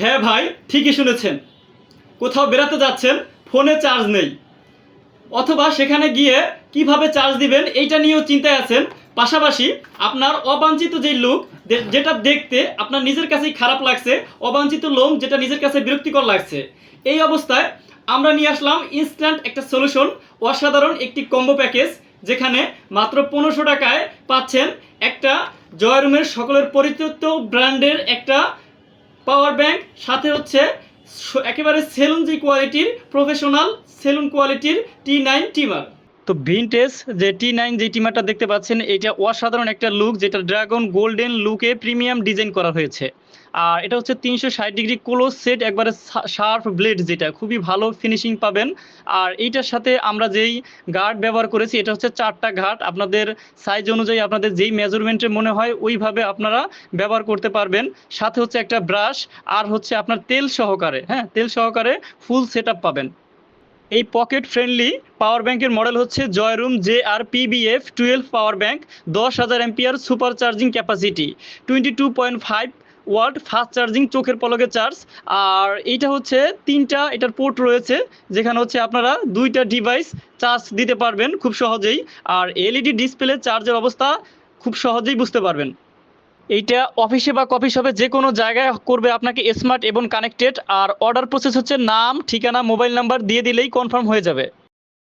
হ্যাঁ ভাই, ঠিকই শুনেছেন। কোথাও বেড়াতে যাচ্ছেন, ফোনে চার্জ নেই। অথবা সেখানে গিয়ে কীভাবে চার্জ দিবেন, এইটা নিয়েও চিন্তায় আছেন। পাশাপাশি আপনার অবাঞ্ছিত যে লুক যেটা দেখতে আপনার নিজের কাছেই খারাপ লাগছে, অবাঞ্ছিত লোম যেটা নিজের কাছে বিরক্তিকর লাগছে। এই অবস্থায় আমরা নিয়ে আসলাম ইনস্ট্যান্ট একটা সলিউশন অসাধারণ একটি কম্বো প্যাকেজ যেখানে মাত্র পনেরোশো টাকায় পাচ্ছেন একটা জয়রুমের সকলের পরিচিত ব্র্যান্ডের একটা পাওয়ার ব্যাংক সাথে হচ্ছে একেবারে সেলুন যে কোয়ালিটির প্রফেশনাল সেলুন কোয়ালিটির টি নাইন টিমার তো ভিনটেজ যে টি নাইন যে টিমারটা দেখতে পাচ্ছেন, এটা অসাধারণ একটা লুক যেটা ড্রাগন গোল্ডেন লুকে প্রিমিয়াম ডিজাইন করা হয়েছে। আর এটা হচ্ছে তিনশো ষাট ডিগ্রি ক্লোজ সেট একবারে শার্প ব্লেড যেটা, খুবই ভালো ফিনিশিং পাবেন। আর এইটার সাথে আমরা যেই গার্ড ব্যবহার করেছি, এটা হচ্ছে চারটা ঘাট আপনাদের সাইজ অনুযায়ী আপনাদের যেই মেজারমেন্টে মনে হয়, ওইভাবে আপনারা ব্যবহার করতে পারবেন। সাথে হচ্ছে একটা ব্রাশ আর হচ্ছে আপনার তেল সহকারে হ্যাঁ তেল সহকারে ফুল সেট পাবেন। এই পকেট ফ্রেন্ডলি পাওয়ার ব্যাংকের মডেল হচ্ছে Joyroom J R PBF twelve power bank, দশ হাজার ampere super charging capacity, twenty two point five watt fast charging চোখের পলকে চার্জ, আর এইটা হচ্ছে তিনটা, এটার পোর্ট রয়েছে, যেখানে হচ্ছে আপনারা দুইটা ডিভাইস চার্জ দিতে পারবেন খুব সহজেই, আর এলইডি ডিসপ্লে চার্জের অবস্থা খুব সহজেই বুঝতে পারবেন। এইটা অফিসে বা কফি শপে যে কোনো জায়গায় করবে আপনাকে স্মার্ট এবং কানেক্টেড আর অর্ডার প্রসেস হচ্ছে নাম, ঠিকানা মোবাইল নাম্বার দিয়ে দিলেই কনফার্ম হয়ে যাবে।